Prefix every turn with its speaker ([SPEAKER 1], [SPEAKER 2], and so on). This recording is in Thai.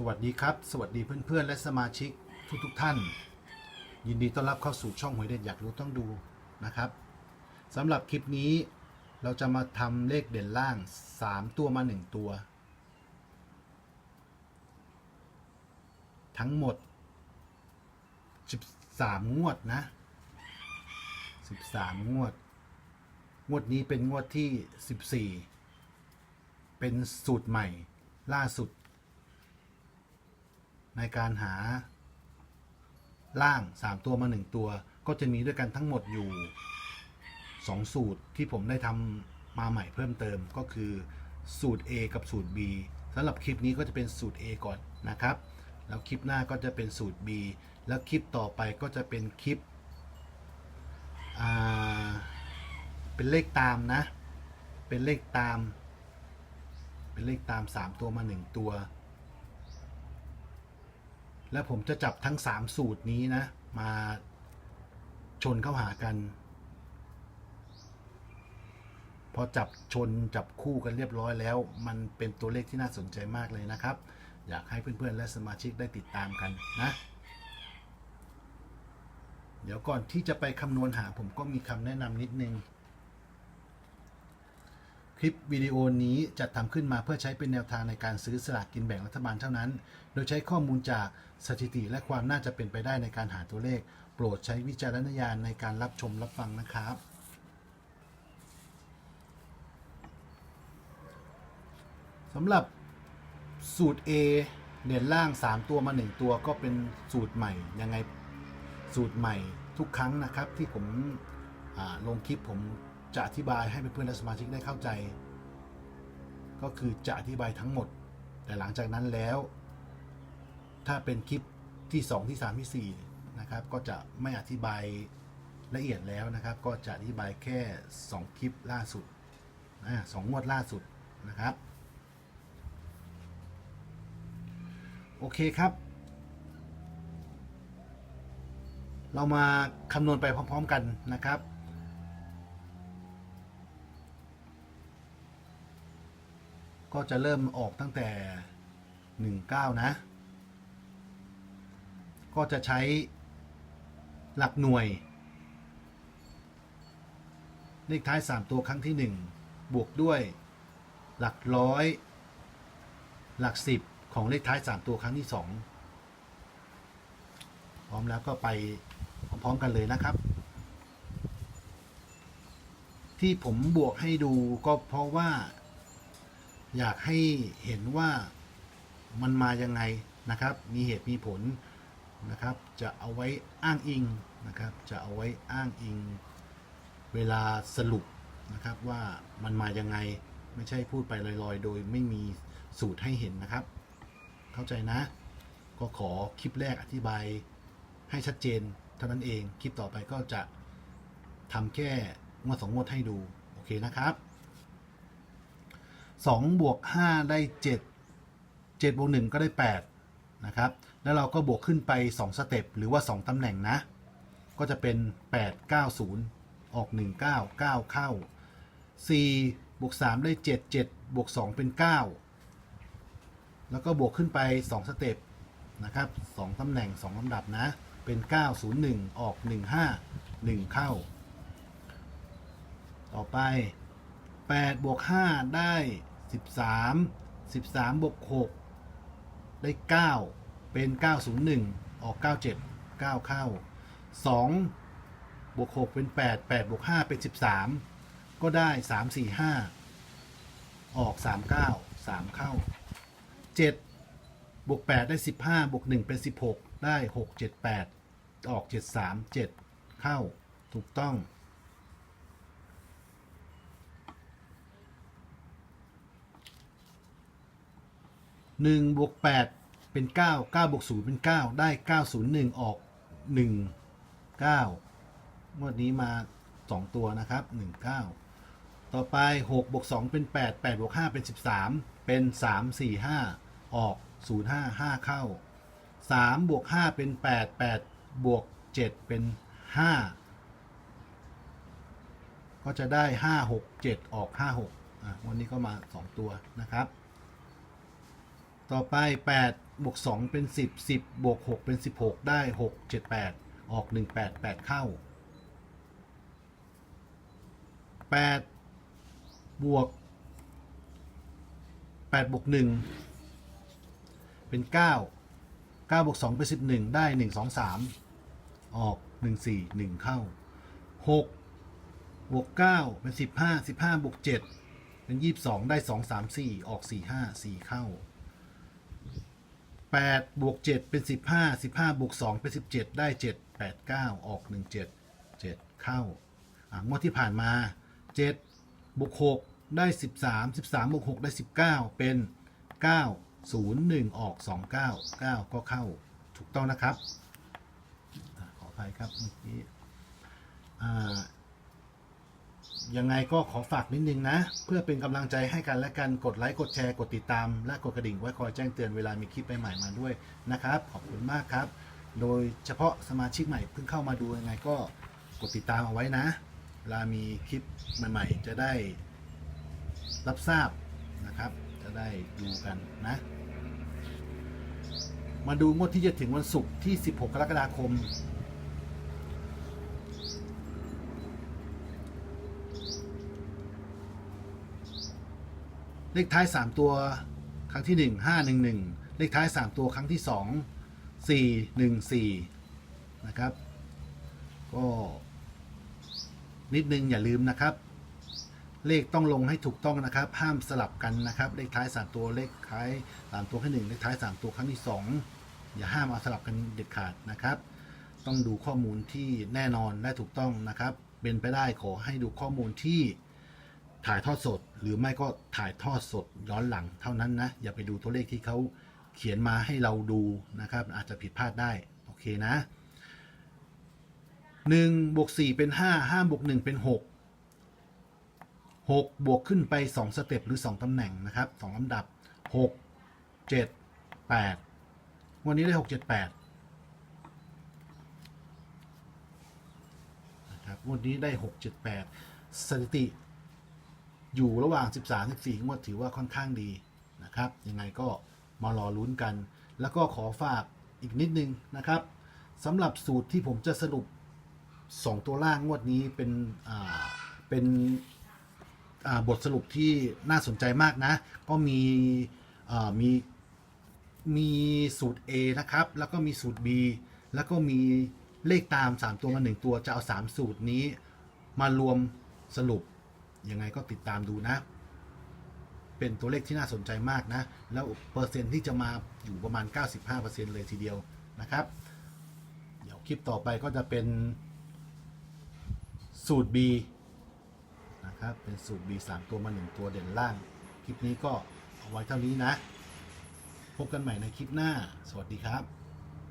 [SPEAKER 1] สวัสดีครับ สวัสดีเพื่อนๆ และสมาชิกทุกๆท่าน ยินดีต้อนรับเข้าสู่ช่องหวยเด็ดอยากรู้ต้องดูนะครับสำหรับคลิปนี้เราจะมาทำเลขเด่นล่าง 3 ตัวมา 1 ตัว ทั้งหมด 13 งวดนะ 13 งวด งวดนี้เป็นงวดที่ 14 เป็นสูตรใหม่ล่าสุด ในการหาล่าง 3 ตัวมา 1 ตัว ก็จะมีด้วยกันทั้งหมดอยู่ 2 สูตรที่ผมได้ทำมาใหม่เพิ่มเติมก็คือสูตร A กับสูตร B สำหรับคลิปนี้ก็จะเป็นสูตร A ก่อนนะครับ แล้วคลิปหน้าก็จะเป็นสูตร B แล้วคลิปต่อไปก็จะเป็นคลิปเป็นเลขตามนะ เป็นเลขตาม เป็นเลขตาม 3 ตัวมา 1 ตัว แล้วผมจะจับทั้ง 3 สูตรนี้นะ มาชนเข้าหากัน พอจับชนจับคู่กันเรียบร้อยแล้ว มันเป็นตัวเลขที่น่าสนใจมากเลยนะครับ อยากให้เพื่อนๆ และสมาชิกได้ติดตามกันนะ เดี๋ยวก่อนที่จะไปคำนวณหาผมก็มีคำแนะนำนิดนึง คลิปวิดีโอนี้จัดทำขึ้นมาเพื่อใช้เป็นแนวทางในการซื้อสลากกินแบ่งรัฐบาลเท่านั้น โดยใช้ข้อมูลจากสถิติและความน่าจะเป็นไปได้ในการหาตัวเลข โปรดใช้วิจารณญาณในการรับชมรับฟังนะครับ สำหรับสูตร A เด่นล่าง 3 ตัวมา 1 ตัวก็เป็นสูตรใหม่ ยังไงสูตรใหม่ทุกครั้งนะครับที่ผมลงคลิปผม จะอธิบายให้เพื่อนๆและสมาชิกได้เข้าใจ ก็คือจะอธิบายทั้งหมด แต่หลังจากนั้นแล้ว ถ้าเป็นคลิปที่ 2 ที่ 3 ที่ 4 นะครับ ก็จะไม่อธิบายละเอียดแล้วนะครับ ก็จะอธิบายแค่ 2 คลิปล่าสุดนะสองงวดล่าสุดนะครับ โอเคครับ เรามาคำนวณไปพร้อม ๆ กันนะครับ ก็จะเริ่มออกตั้งแต่ 19 นะ ก็จะใช้หลักหน่วย เลขท้าย 3 ตัวครั้งที่ 1 บวกด้วยหลักร้อย หลัก 10 ของเลขท้าย 3 ตัวครั้งที่ 2 พร้อมแล้วก็ไปพร้อม ๆ กันเลยนะครับ ที่ผมบวกให้ดูก็เพราะว่า อยากให้เห็นว่ามันมายังไงนะครับ มีเหตุมีผลนะครับ จะเอาไว้อ้างอิงนะครับ จะเอาไว้อ้างอิง เวลาสรุปนะครับว่ามันมายังไงไม่ใช่พูดไปลอยๆ โดยไม่มีสูตรให้เห็นนะครับ เข้าใจนะ ก็ขอคลิปแรกอธิบายให้ชัดเจนเท่านั้นเอง คลิปต่อไปก็จะทำแค่งวดสองงวดให้ดู โอเคนะครับ 2บวก5ได้ 7 7บวก1ก็ได้ 8 นะครับ แล้วเราก็บวกขึ้นไป 2 สเต็ป หรือว่า 2ตำแหน่งนะ ก็จะเป็น 8 9 0 ออก 1 9 9 เข้า 4 บวก 3 ได้ 7 7 บวก 2 เป็น 9 แล้วก็บวกขึ้นไป 2 สเต็ปนะครับ2ตำแหน่ง 2ลำดับนะ เป็น 901 ออก 15 1 เข้า ต่อไป8บวก5ได้ 13 13บวก6ได้ 9 เป็น 901 ออก 97 9 เข้า 2 บวก 6 เป็น 8 8บวก 5 เป็น 13 ก็ได้ 3 4 5 ออก 39 3 เข้า 7 บวก 8 ได้ 15 บวก 1 เป็น 16 ได้ 6 7 8 ออก 73 7 เข้า ถูกต้อง หนึ่งบวกแปดเป็นเก้าเก้าบวกศูนย์เป็นเก้าได้เก้าศูนย์หนึ่งออกหนึ่งเก้าวดนี้มาสองตัวนะครับหนึ่งเก้าต่อไปหกบวกสองเป็นแปดแปดบวกห้าเป็นสิบสามเป็นสามสี่ห้าออกศูนย์ห้าห้าเข้าสามบวกห้าเป็นแปดแปดบวกเจ็ดเป็นห้าก็จะได้ห้าหกเจ็ดออกห้าหกอะวันนี้ก็มาสองตัวนะครับ ต่อไป 8 บวก 2 เป็น 10 10 บวก 6 เป็น 16 ได้ 6 7 8 ออก 1 8 8 เข้า 8 บวก 8 บวก 1 เป็น 9 9 บวก 2 เป็น 11 ได้ 1 2 3 ออก 1 4 1 เข้า 6 บวก 9 เป็น 15 15 บวก 7 เป็น 22 ได้ 2 3 4 ออก 4 5 4 เข้า 8บวก7เป็น 15 15บวก2เป็น 17 ได้ 7 8 9 ออก 1 7 7 เข้างวดที่ผ่านมา 7บวก6ได้ 13 13บวก6ได้ 19 เป็น 9 0 1 ออก 2 9 9 ก็เข้าถูกต้องนะครับ ขออภัยครับเมื่อกี้ ยังไงก็ขอฝากนิดนึงนะ เพื่อเป็นกำลังใจให้กันและกันกดไลค์กดแชร์กดติดตาม และกดกระดิ่งไว้คอยแจ้งเตือนเวลามีคลิปใหม่ๆมาด้วยนะครับ ขอบคุณมากครับ โดยเฉพาะสมาชิกใหม่เพิ่งเข้ามาดูยังไงก็กดติดตามเอาไว้นะเวลามีคลิปใหม่ ๆ จะได้รับทราบนะครับ จะได้ดูกันนะ มาดูงวดที่จะถึงวันศุกร์ที่ 16 กรกฎาคม เลขท้าย 3 ตัวครั้งที่ 1 5 1 1 เลขท้าย 3 ตัวครั้งที่ 2 4 1 4 นะครับ ก็นิดนึงอย่าลืมนะครับ เลขต้องลงให้ถูกต้องนะครับ ห้ามสลับกันนะครับ เลขท้าย 3 ตัวเลขท้าย3ตัวครั้งที่1เลขท้าย 3 ตัวครั้งที่ 2 อย่าห้ามเอาสลับกันเด็ดขาดนะครับ ต้องดูข้อมูลที่แน่นอนและถูกต้องนะครับ เป็นไปได้ขอให้ดูข้อมูลที่ ถ่ายทอดสด หรือไม่ก็ถ่ายทอดสดย้อนหลังเท่านั้นนะ อย่าไปดูตัวเลขที่เขาเขียนมาให้เราดูนะครับ อาจจะผิดพลาดได้ โอเคนะหนึ่งบวกสี่เป็นห้าห้าบวกหนึ่งเป็นหกหกบวกขึ้นไปสองสเต็ปหรือสองตำแหน่งนะครับสองลำดับหกเจ็ดแปดวันนี้ได้หกเจ็ดแปดนะครับวันนี้ได้หกเจ็ดแปดสถิติ อยู่ระหว่าง 13 14งวดถือว่าค่อนข้างดีนะครับยังไงก็มารอลุ้นกัน แล้วก็ขอฝากอีกนิดนึงนะครับสำหรับสูตรที่ผมจะสรุป 2 ตัวล่างงวดนี้เป็นเป็นบทสรุปที่น่าสนใจมากนะ ก็มีมีมีสูตร A นะครับ แล้วก็มีสูตร B แล้วก็มีเลขตาม 3 ตัวมา 1 ตัวจะเอา 3 สูตรนี้มารวมสรุป ยังไงก็ติดตามดูนะ เป็นตัวเลขที่น่าสนใจมากนะ แล้วเปอร์เซ็นต์ที่จะมาอยู่ประมาณ 95%เลยทีเดียวนะครับ เดี๋ยวคลิปต่อไปก็จะเป็นสูตร B นะครับ เป็นสูตร B 3 ตัวมา 1 ตัวเด่นล่าง คลิปนี้ก็เอาไว้เท่านี้นะ พบกันใหม่ในคลิปหน้า สวัสดีครับ